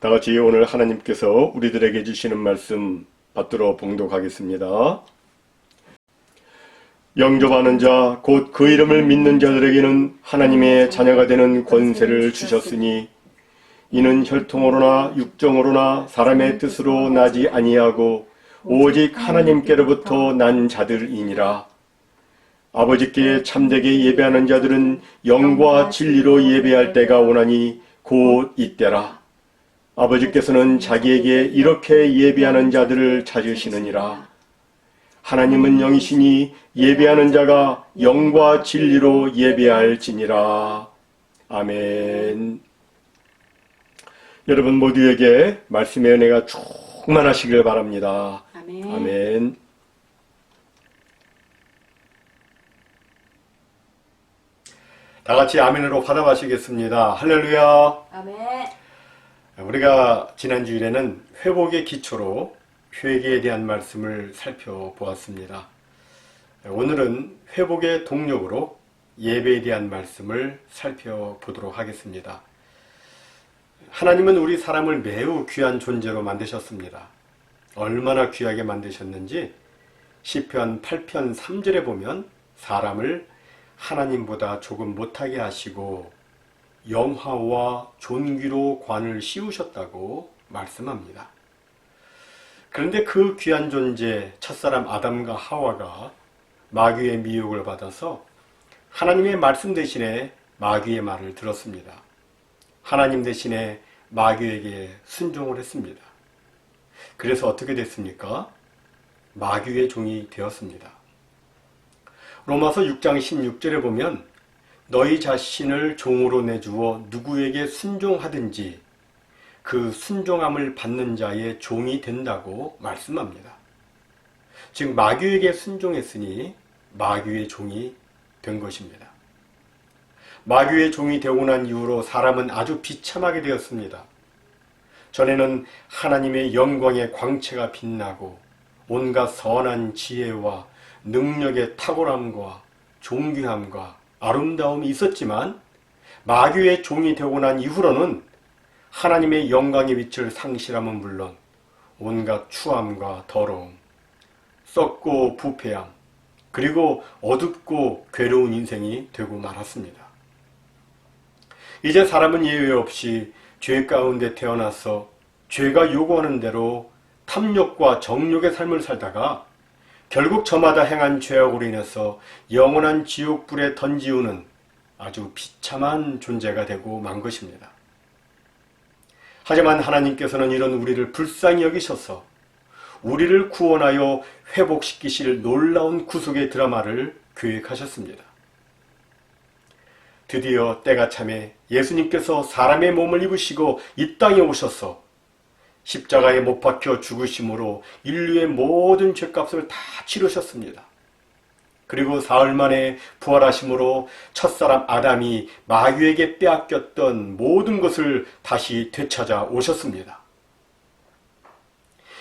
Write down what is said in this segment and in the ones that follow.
다 같이 오늘 하나님께서 우리들에게 주시는 말씀 받들어 봉독하겠습니다. 영접하는 자, 곧 그 이름을 믿는 자들에게는 하나님의 자녀가 되는 권세를 주셨으니 이는 혈통으로나 육정으로나 사람의 뜻으로 나지 아니하고 오직 하나님께로부터 난 자들이니라. 아버지께 참되게 예배하는 자들은 영과 진리로 예배할 때가 오나니 곧 이때라. 아버지께서는 자기에게 이렇게 예배하는 자들을 찾으시느니라. 하나님은 영이시니 예배하는 자가 영과 진리로 예배할지니라. 아멘. 여러분 모두에게 말씀의 은혜가 충만하시길 바랍니다. 아멘. 아멘. 다 같이 아멘으로 받아가시겠습니다. 할렐루야. 아멘. 우리가 지난 주일에는 회복의 기초로 회개에 대한 말씀을 살펴보았습니다. 오늘은 회복의 동력으로 예배에 대한 말씀을 살펴보도록 하겠습니다. 하나님은 우리 사람을 매우 귀한 존재로 만드셨습니다. 얼마나 귀하게 만드셨는지 시편 8편 3절에 보면 사람을 하나님보다 조금 못하게 하시고 영화와 존귀로 관을 씌우셨다고 말씀합니다. 그런데 그 귀한 존재 첫사람 아담과 하와가 마귀의 미혹을 받아서 하나님의 말씀 대신에 마귀의 말을 들었습니다. 하나님 대신에 마귀에게 순종을 했습니다. 그래서 어떻게 됐습니까? 마귀의 종이 되었습니다. 로마서 6장 16절에 보면 너희 자신을 종으로 내주어 누구에게 순종하든지 그 순종함을 받는 자의 종이 된다고 말씀합니다. 즉 마귀에게 순종했으니 마귀의 종이 된 것입니다. 마귀의 종이 되고 난 이후로 사람은 아주 비참하게 되었습니다. 전에는 하나님의 영광의 광채가 빛나고 온갖 선한 지혜와 능력의 탁월함과 존귀함과 아름다움이 있었지만 마귀의 종이 되고 난 이후로는 하나님의 영광의 빛을 상실함은 물론 온갖 추함과 더러움, 썩고 부패함, 그리고 어둡고 괴로운 인생이 되고 말았습니다. 이제 사람은 예외 없이 죄 가운데 태어나서 죄가 요구하는 대로 탐욕과 정욕의 삶을 살다가 결국 저마다 행한 죄악으로 인해서 영원한 지옥불에 던지우는 아주 비참한 존재가 되고 만 것입니다. 하지만 하나님께서는 이런 우리를 불쌍히 여기셔서 우리를 구원하여 회복시키실 놀라운 구속의 드라마를 계획하셨습니다. 드디어 때가 참에 예수님께서 사람의 몸을 입으시고 이 땅에 오셔서 십자가에 못 박혀 죽으심으로 인류의 모든 죄값을 다 치르셨습니다. 그리고 사흘 만에 부활하심으로 첫사람 아담이 마귀에게 빼앗겼던 모든 것을 다시 되찾아 오셨습니다.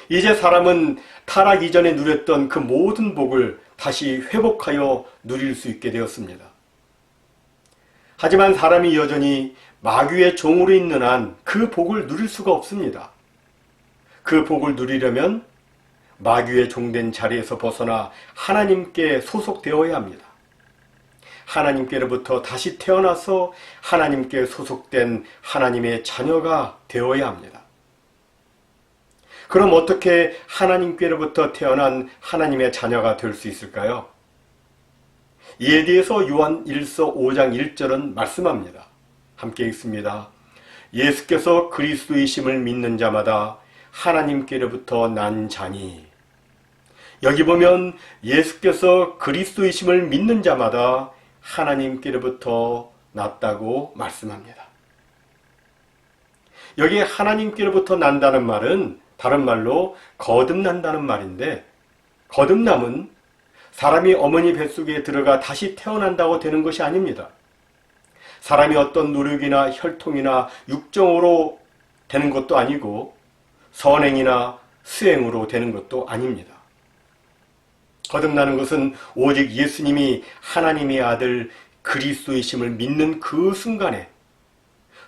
이제 사람은 타락 이전에 누렸던 그 모든 복을 다시 회복하여 누릴 수 있게 되었습니다. 하지만 사람이 여전히 마귀의 종으로 있는 한 그 복을 누릴 수가 없습니다. 그 복을 누리려면 마귀의 종된 자리에서 벗어나 하나님께 소속되어야 합니다. 하나님께로부터 다시 태어나서 하나님께 소속된 하나님의 자녀가 되어야 합니다. 그럼 어떻게 하나님께로부터 태어난 하나님의 자녀가 될 수 있을까요? 이에 대해서 요한 1서 5장 1절은 말씀합니다. 함께 읽습니다. 예수께서 그리스도이심을 믿는 자마다 하나님께로부터 난 자니 여기 보면 예수께서 그리스도이심을 믿는 자마다 하나님께로부터 났다고 말씀합니다. 여기 하나님께로부터 난다는 말은 다른 말로 거듭난다는 말인데 거듭남은 사람이 어머니 뱃속에 들어가 다시 태어난다고 되는 것이 아닙니다. 사람이 어떤 노력이나 혈통이나 육정으로 되는 것도 아니고 선행이나 수행으로 되는 것도 아닙니다. 거듭나는 것은 오직 예수님이 하나님의 아들 그리스도이심을 믿는 그 순간에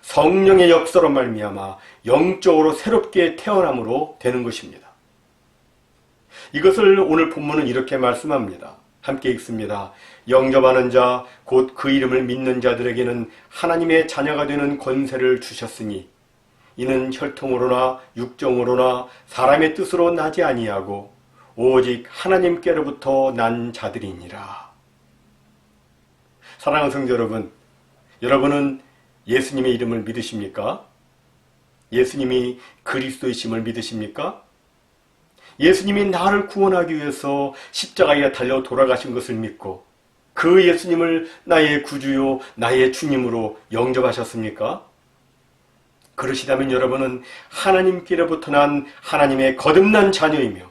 성령의 역사로 말미암아 영적으로 새롭게 태어남으로 되는 것입니다. 이것을 오늘 본문은 이렇게 말씀합니다. 함께 읽습니다. 영접하는 자, 곧 그 이름을 믿는 자들에게는 하나님의 자녀가 되는 권세를 주셨으니 이는 혈통으로나 육정으로나 사람의 뜻으로 나지 아니하고 오직 하나님께로부터 난 자들이니라. 사랑하는 성도 여러분, 여러분은 예수님의 이름을 믿으십니까? 예수님이 그리스도이심을 믿으십니까? 예수님이 나를 구원하기 위해서 십자가에 달려 돌아가신 것을 믿고 그 예수님을 나의 구주요, 나의 주님으로 영접하셨습니까? 그러시다면 여러분은 하나님께로부터 난 하나님의 거듭난 자녀이며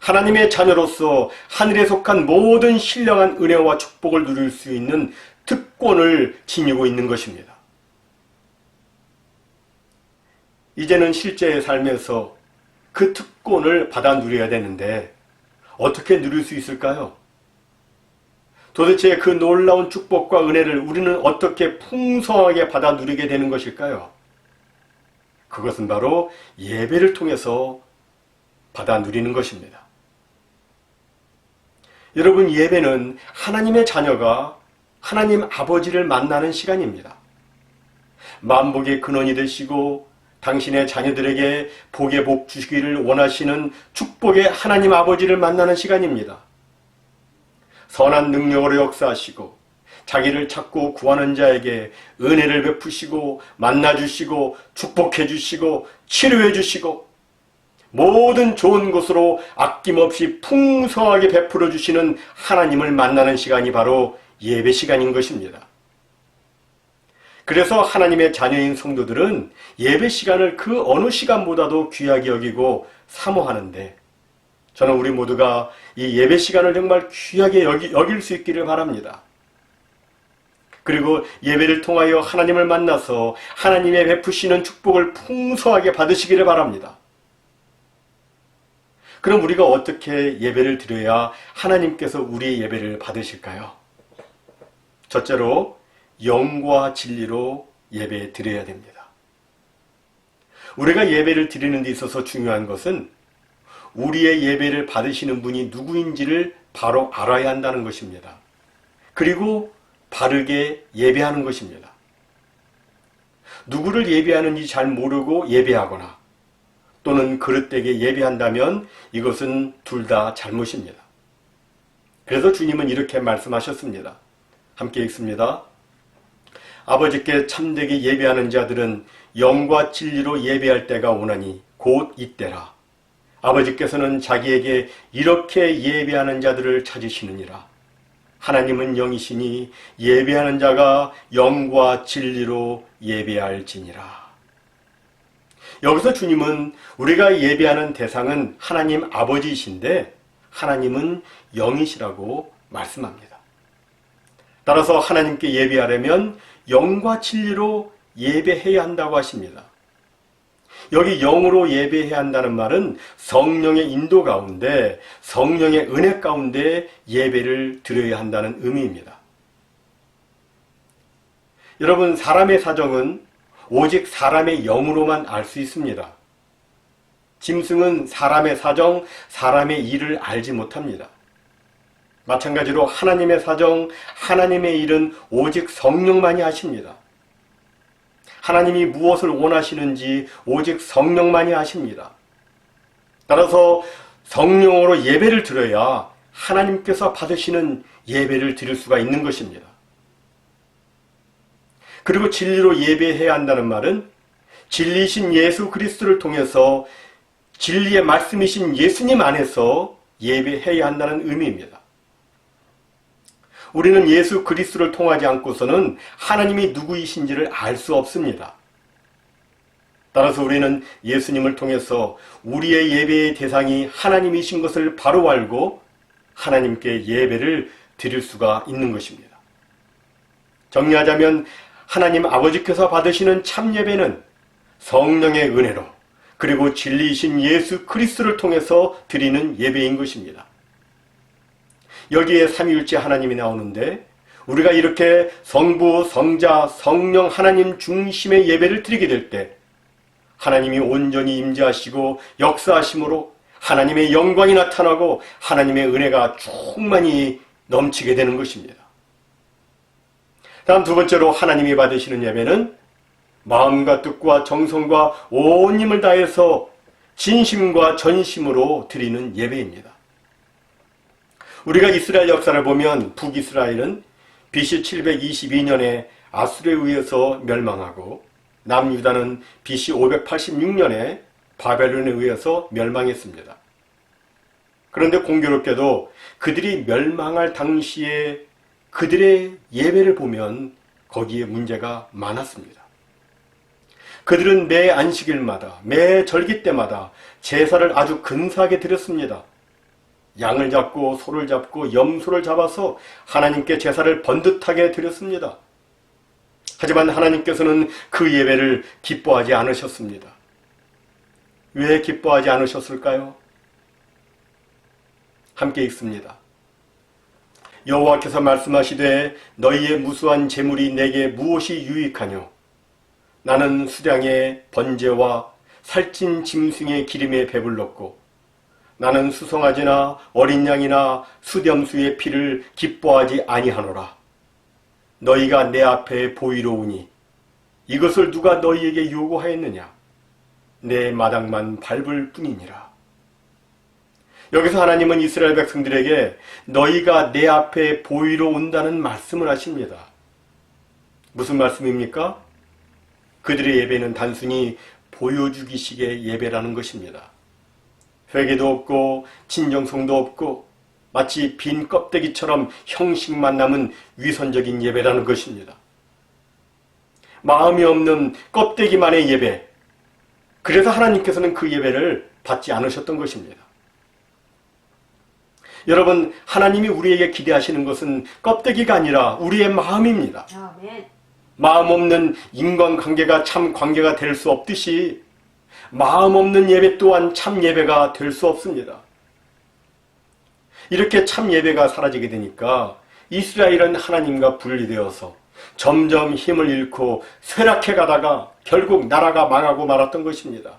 하나님의 자녀로서 하늘에 속한 모든 신령한 은혜와 축복을 누릴 수 있는 특권을 지니고 있는 것입니다. 이제는 실제 삶에서 그 특권을 받아 누려야 되는데 어떻게 누릴 수 있을까요? 도대체 그 놀라운 축복과 은혜를 우리는 어떻게 풍성하게 받아 누리게 되는 것일까요? 그것은 바로 예배를 통해서 받아 누리는 것입니다. 여러분, 예배는 하나님의 자녀가 하나님 아버지를 만나는 시간입니다. 만복의 근원이 되시고 당신의 자녀들에게 복의 복 주시기를 원하시는 축복의 하나님 아버지를 만나는 시간입니다. 선한 능력으로 역사하시고 자기를 찾고 구하는 자에게 은혜를 베푸시고 만나 주시고 축복해 주시고 치료해 주시고 모든 좋은 것으로 아낌없이 풍성하게 베풀어 주시는 하나님을 만나는 시간이 바로 예배 시간인 것입니다. 그래서 하나님의 자녀인 성도들은 예배 시간을 그 어느 시간보다도 귀하게 여기고 사모하는데 저는 우리 모두가 이 예배 시간을 정말 귀하게 여기, 여길 수 있기를 바랍니다. 그리고 예배를 통하여 하나님을 만나서 하나님의 베푸시는 축복을 풍성하게 받으시기를 바랍니다. 그럼 우리가 어떻게 예배를 드려야 하나님께서 우리의 예배를 받으실까요? 첫째로 영과 진리로 예배 드려야 됩니다. 우리가 예배를 드리는 데 있어서 중요한 것은 우리의 예배를 받으시는 분이 누구인지를 바로 알아야 한다는 것입니다. 그리고 바르게 예배하는 것입니다. 누구를 예배하는지 잘 모르고 예배하거나 또는 그릇되게 예배한다면 이것은 둘 다 잘못입니다. 그래서 주님은 이렇게 말씀하셨습니다. 함께 읽습니다. 아버지께 참되게 예배하는 자들은 영과 진리로 예배할 때가 오나니 곧 이때라. 아버지께서는 자기에게 이렇게 예배하는 자들을 찾으시느니라. 하나님은 영이시니 예배하는 자가 영과 진리로 예배할지니라. 여기서 주님은 우리가 예배하는 대상은 하나님 아버지이신데 하나님은 영이시라고 말씀합니다. 따라서 하나님께 예배하려면 영과 진리로 예배해야 한다고 하십니다. 여기 영으로 예배해야 한다는 말은 성령의 인도 가운데 성령의 은혜 가운데 예배를 드려야 한다는 의미입니다. 여러분 사람의 사정은 오직 사람의 영으로만 알 수 있습니다. 짐승은 사람의 사정, 사람의 일을 알지 못합니다. 마찬가지로 하나님의 사정, 하나님의 일은 오직 성령만이 아십니다. 하나님이 무엇을 원하시는지 오직 성령만이 아십니다. 따라서 성령으로 예배를 드려야 하나님께서 받으시는 예배를 드릴 수가 있는 것입니다. 그리고 진리로 예배해야 한다는 말은 진리신 예수 그리스도를 통해서 진리의 말씀이신 예수님 안에서 예배해야 한다는 의미입니다. 우리는 예수 그리스도를 통하지 않고서는 하나님이 누구이신지를 알 수 없습니다. 따라서 우리는 예수님을 통해서 우리의 예배의 대상이 하나님이신 것을 바로 알고 하나님께 예배를 드릴 수가 있는 것입니다. 정리하자면 하나님 아버지께서 받으시는 참 예배는 성령의 은혜로 그리고 진리이신 예수 그리스도를 통해서 드리는 예배인 것입니다. 여기에 삼위일체 하나님이 나오는데 우리가 이렇게 성부, 성자, 성령 하나님 중심의 예배를 드리게 될 때 하나님이 온전히 임재하시고 역사하심으로 하나님의 영광이 나타나고 하나님의 은혜가 충만히 넘치게 되는 것입니다. 다음 두 번째로 하나님이 받으시는 예배는 마음과 뜻과 정성과 온 힘을 다해서 진심과 전심으로 드리는 예배입니다. 우리가 이스라엘 역사를 보면 북이스라엘은 BC 722년에 아수르에 의해서 멸망하고 남유다는 BC 586년에 바벨론에 의해서 멸망했습니다. 그런데 공교롭게도 그들이 멸망할 당시에 그들의 예배를 보면 거기에 문제가 많았습니다. 그들은 매 안식일마다, 매 절기 때마다 제사를 아주 근사하게 드렸습니다. 양을 잡고 소를 잡고 염소를 잡아서 하나님께 제사를 번듯하게 드렸습니다. 하지만 하나님께서는 그 예배를 기뻐하지 않으셨습니다. 왜 기뻐하지 않으셨을까요? 함께 읽습니다. 여호와께서 말씀하시되 너희의 무수한 재물이 내게 무엇이 유익하뇨? 나는 수량의 번제와 살찐 짐승의 기름에 배불렀고 나는 수송아지나 어린 양이나 수렴수의 피를 기뻐하지 아니하노라. 너희가 내 앞에 보이로우니 이것을 누가 너희에게 요구하였느냐? 내 마당만 밟을 뿐이니라. 여기서 하나님은 이스라엘 백성들에게 너희가 내 앞에 보이러 온다는 말씀을 하십니다. 무슨 말씀입니까? 그들의 예배는 단순히 보여주기식의 예배라는 것입니다. 회개도 없고 진정성도 없고 마치 빈 껍데기처럼 형식만 남은 위선적인 예배라는 것입니다. 마음이 없는 껍데기만의 예배. 그래서 하나님께서는 그 예배를 받지 않으셨던 것입니다. 여러분, 하나님이 우리에게 기대하시는 것은 껍데기가 아니라 우리의 마음입니다. 마음 없는 인간관계가 참 관계가 될 수 없듯이 마음 없는 예배 또한 참 예배가 될 수 없습니다. 이렇게 참 예배가 사라지게 되니까 이스라엘은 하나님과 분리되어서 점점 힘을 잃고 쇠락해 가다가 결국 나라가 망하고 말았던 것입니다.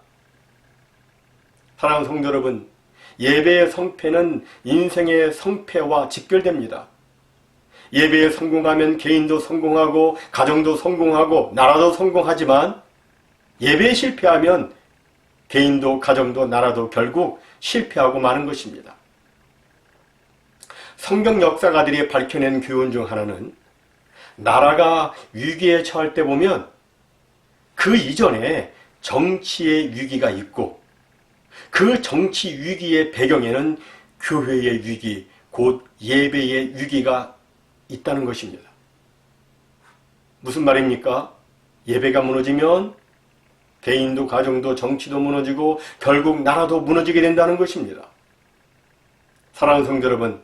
사랑하는 성도 여러분, 예배의 성패는 인생의 성패와 직결됩니다. 예배에 성공하면 개인도 성공하고 가정도 성공하고 나라도 성공하지만 예배에 실패하면 개인도 가정도 나라도 결국 실패하고 마는 것입니다. 성경 역사가들이 밝혀낸 교훈 중 하나는 나라가 위기에 처할 때 보면 그 이전에 정치의 위기가 있고 그 정치 위기의 배경에는 교회의 위기, 곧 예배의 위기가 있다는 것입니다. 무슨 말입니까? 예배가 무너지면 개인도 가정도 정치도 무너지고 결국 나라도 무너지게 된다는 것입니다. 사랑하는 성도 여러분,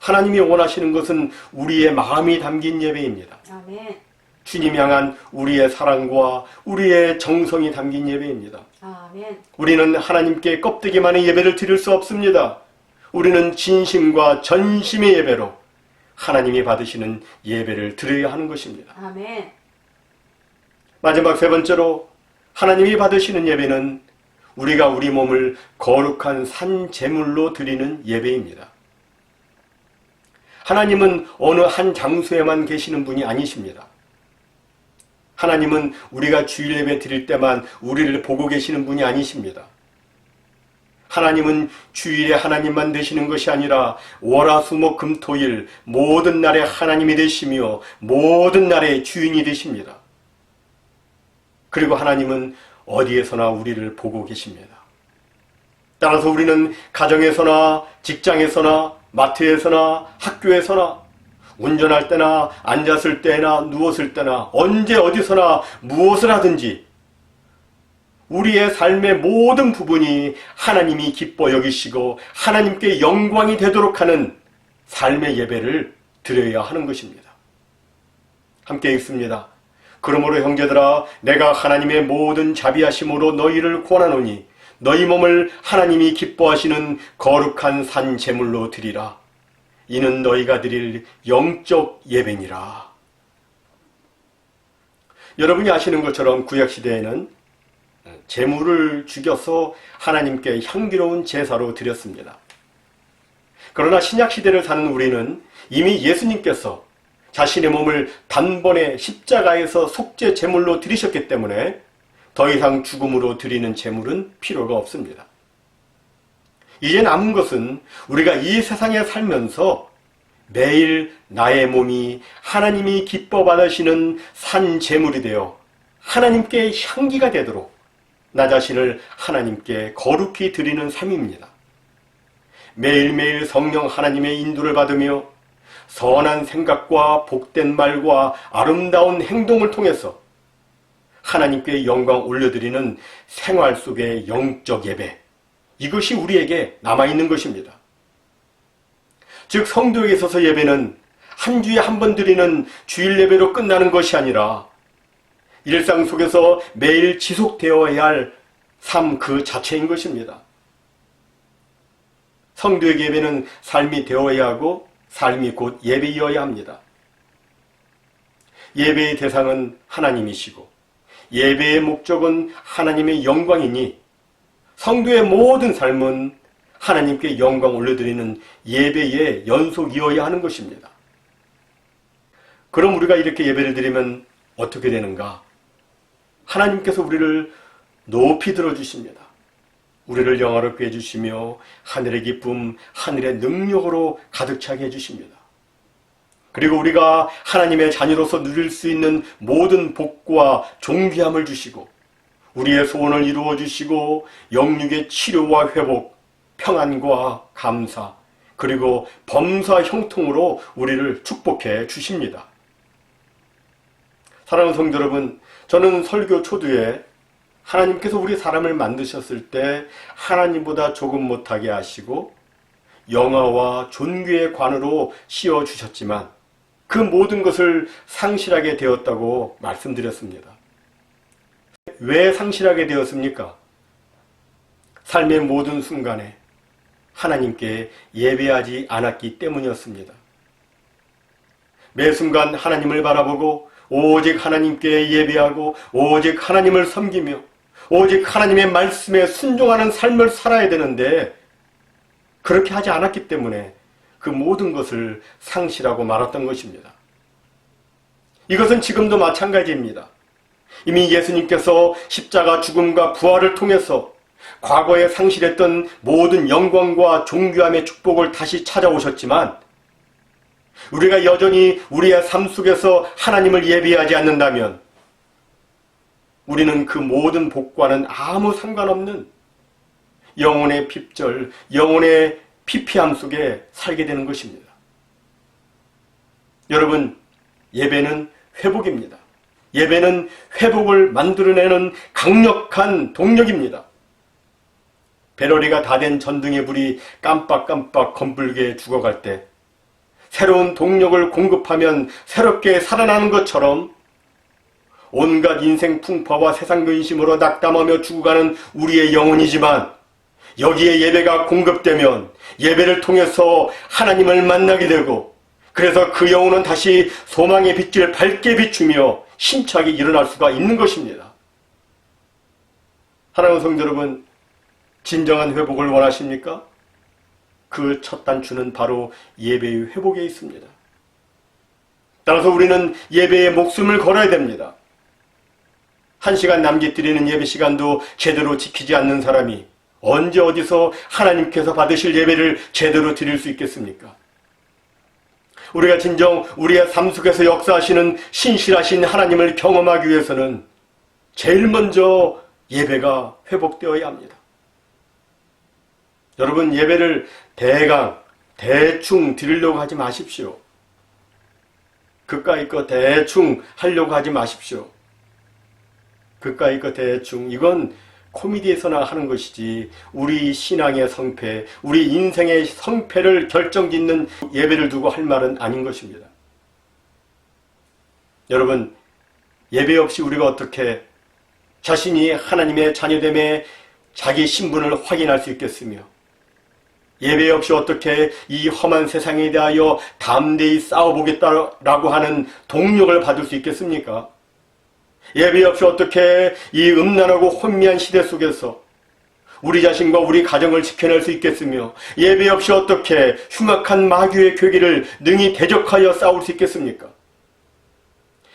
하나님이 원하시는 것은 우리의 마음이 담긴 예배입니다. 아멘. 주님 향한 우리의 사랑과 우리의 정성이 담긴 예배입니다. 아멘. 우리는 하나님께 껍데기만의 예배를 드릴 수 없습니다. 우리는 진심과 전심의 예배로 하나님이 받으시는 예배를 드려야 하는 것입니다. 아멘. 마지막 세 번째로 하나님이 받으시는 예배는 우리가 우리 몸을 거룩한 산 제물로 드리는 예배입니다. 하나님은 어느 한 장소에만 계시는 분이 아니십니다. 하나님은 우리가 주일 예배 드릴 때만 우리를 보고 계시는 분이 아니십니다. 하나님은 주일에 하나님만 되시는 것이 아니라 월화수목 금토일 모든 날에 하나님이 되시며 모든 날의 주인이 되십니다. 그리고 하나님은 어디에서나 우리를 보고 계십니다. 따라서 우리는 가정에서나 직장에서나 마트에서나 학교에서나 운전할 때나 앉았을 때나 누웠을 때나 언제 어디서나 무엇을 하든지 우리의 삶의 모든 부분이 하나님이 기뻐 여기시고 하나님께 영광이 되도록 하는 삶의 예배를 드려야 하는 것입니다. 함께 읽습니다. 그러므로 형제들아 내가 하나님의 모든 자비하심으로 너희를 권하노니 너희 몸을 하나님이 기뻐하시는 거룩한 산 제물로 드리라. 이는 너희가 드릴 영적 예배니라. 여러분이 아시는 것처럼 구약 시대에는 제물을 죽여서 하나님께 향기로운 제사로 드렸습니다. 그러나 신약 시대를 사는 우리는 이미 예수님께서 자신의 몸을 단번에 십자가에서 속죄 제물로 드리셨기 때문에 더 이상 죽음으로 드리는 제물은 필요가 없습니다. 이제 남은 것은 우리가 이 세상에 살면서 매일 나의 몸이 하나님이 기뻐 받으시는 산 제물이 되어 하나님께 향기가 되도록 나 자신을 하나님께 거룩히 드리는 삶입니다. 매일매일 성령 하나님의 인도를 받으며 선한 생각과 복된 말과 아름다운 행동을 통해서 하나님께 영광 올려드리는 생활 속의 영적 예배. 이것이 우리에게 남아있는 것입니다. 즉, 성도에게 있어서 예배는 한 주에 한 번 드리는 주일 예배로 끝나는 것이 아니라 일상 속에서 매일 지속되어야 할 삶 그 자체인 것입니다. 성도의 예배는 삶이 되어야 하고 삶이 곧 예배이어야 합니다. 예배의 대상은 하나님이시고 예배의 목적은 하나님의 영광이니 성도의 모든 삶은 하나님께 영광 올려드리는 예배의 연속이어야 하는 것입니다. 그럼 우리가 이렇게 예배를 드리면 어떻게 되는가? 하나님께서 우리를 높이 들어주십니다. 우리를 영화롭게 해주시며 하늘의 기쁨, 하늘의 능력으로 가득 차게 해주십니다. 그리고 우리가 하나님의 자녀로서 누릴 수 있는 모든 복과 존귀함을 주시고 우리의 소원을 이루어 주시고 영육의 치료와 회복, 평안과 감사, 그리고 범사 형통으로 우리를 축복해 주십니다. 사랑하는 성도 여러분, 저는 설교 초두에 하나님께서 우리 사람을 만드셨을 때 하나님보다 조금 못하게 하시고 영화와 존귀의 관으로 씌워 주셨지만 그 모든 것을 상실하게 되었다고 말씀드렸습니다. 왜 상실하게 되었습니까? 삶의 모든 순간에 하나님께 예배하지 않았기 때문이었습니다. 매 순간 하나님을 바라보고 오직 하나님께 예배하고 오직 하나님을 섬기며 오직 하나님의 말씀에 순종하는 삶을 살아야 되는데 그렇게 하지 않았기 때문에 그 모든 것을 상실하고 말았던 것입니다. 이것은 지금도 마찬가지입니다. 이미 예수님께서 십자가 죽음과 부활을 통해서 과거에 상실했던 모든 영광과 존귀함의 축복을 다시 찾아오셨지만 우리가 여전히 우리의 삶 속에서 하나님을 예배하지 않는다면 우리는 그 모든 복과는 아무 상관없는 영혼의 핍절, 영혼의 피폐함 속에 살게 되는 것입니다. 여러분, 예배는 회복입니다. 예배는 회복을 만들어내는 강력한 동력입니다. 배러리가 다 된 전등의 불이 깜빡깜빡 검불게 죽어갈 때 새로운 동력을 공급하면 새롭게 살아나는 것처럼 온갖 인생 풍파와 세상 근심으로 낙담하며 죽어가는 우리의 영혼이지만 여기에 예배가 공급되면 예배를 통해서 하나님을 만나게 되고 그래서 그 영혼은 다시 소망의 빛을 밝게 비추며 힘차게 일어날 수가 있는 것입니다. 하나님 성도 여러분, 진정한 회복을 원하십니까? 그 첫 단추는 바로 예배의 회복에 있습니다. 따라서 우리는 예배에 목숨을 걸어야 됩니다. 한 시간 남짓 드리는 예배 시간도 제대로 지키지 않는 사람이 언제 어디서 하나님께서 받으실 예배를 제대로 드릴 수 있겠습니까? 우리가 진정 우리의 삶 속에서 역사하시는 신실하신 하나님을 경험하기 위해서는 제일 먼저 예배가 회복되어야 합니다. 여러분 예배를 대강, 대충 드리려고 하지 마십시오. 그까이 거 대충 하려고 하지 마십시오. 그까 이 거 대충 이건 코미디에서나 하는 것이지 우리 신앙의 성패, 우리 인생의 성패를 결정짓는 예배를 두고 할 말은 아닌 것입니다. 여러분 예배 없이 우리가 어떻게 자신이 하나님의 자녀됨에 자기 신분을 확인할 수 있겠으며 예배 없이 어떻게 이 험한 세상에 대하여 담대히 싸워보겠다라고 하는 동력을 받을 수 있겠습니까? 예배 없이 어떻게 이 음란하고 혼미한 시대 속에서 우리 자신과 우리 가정을 지켜낼 수 있겠으며 예배 없이 어떻게 흉악한 마귀의 괴기를 능히 대적하여 싸울 수 있겠습니까?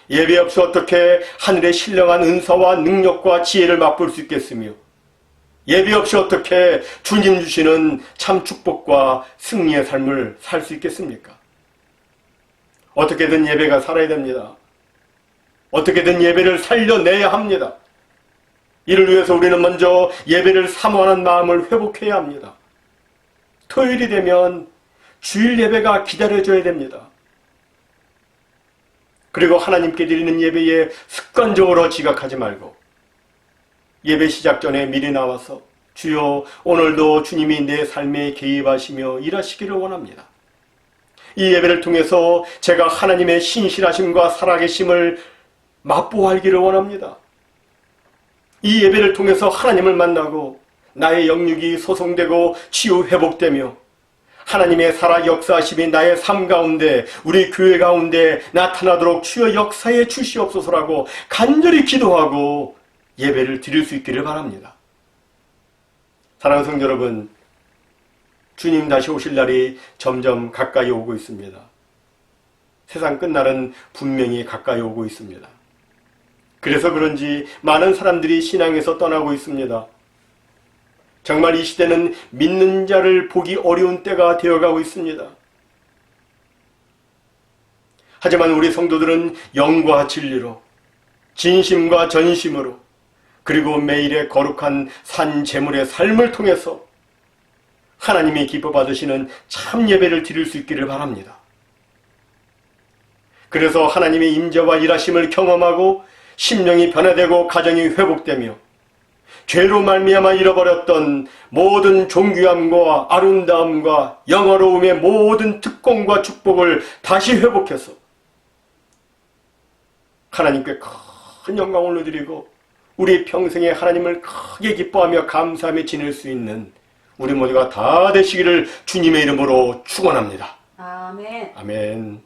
예배 없이 어떻게 하늘의 신령한 은사와 능력과 지혜를 맛볼 수 있겠으며 예배 없이 어떻게 주님 주시는 참 축복과 승리의 삶을 살 수 있겠습니까? 어떻게든 예배가 살아야 됩니다. 어떻게든 예배를 살려내야 합니다. 이를 위해서 우리는 먼저 예배를 사모하는 마음을 회복해야 합니다. 토요일이 되면 주일 예배가 기다려져야 됩니다. 그리고 하나님께 드리는 예배에 습관적으로 지각하지 말고 예배 시작 전에 미리 나와서 주여 오늘도 주님이 내 삶에 개입하시며 일하시기를 원합니다. 이 예배를 통해서 제가 하나님의 신실하심과 살아계심을 맛보알기를 원합니다. 이 예배를 통해서 하나님을 만나고 나의 영육이 소송되고 치유 회복되며 하나님의 살아 역사하심이 나의 삶 가운데 우리 교회 가운데 나타나도록 주여 역사에 주시옵소서라고 간절히 기도하고 예배를 드릴 수 있기를 바랍니다. 사랑하는 성도 여러분, 주님 다시 오실 날이 점점 가까이 오고 있습니다. 세상 끝날은 분명히 가까이 오고 있습니다. 그래서 그런지 많은 사람들이 신앙에서 떠나고 있습니다. 정말 이 시대는 믿는 자를 보기 어려운 때가 되어가고 있습니다. 하지만 우리 성도들은 영과 진리로, 진심과 전심으로, 그리고 매일의 거룩한 산 제물의 삶을 통해서 하나님이 기뻐 받으시는 참 예배를 드릴 수 있기를 바랍니다. 그래서 하나님의 임재와 일하심을 경험하고 심령이 변화되고 가정이 회복되며 죄로 말미암아 잃어버렸던 모든 존귀함과 아름다움과 영어로움의 모든 특권과 축복을 다시 회복해서 하나님께 큰 영광을 올려드리고 우리 평생에 하나님을 크게 기뻐하며 감사하며 지낼 수 있는 우리 모두가 다 되시기를 주님의 이름으로 축원합니다. 아멘. 아멘.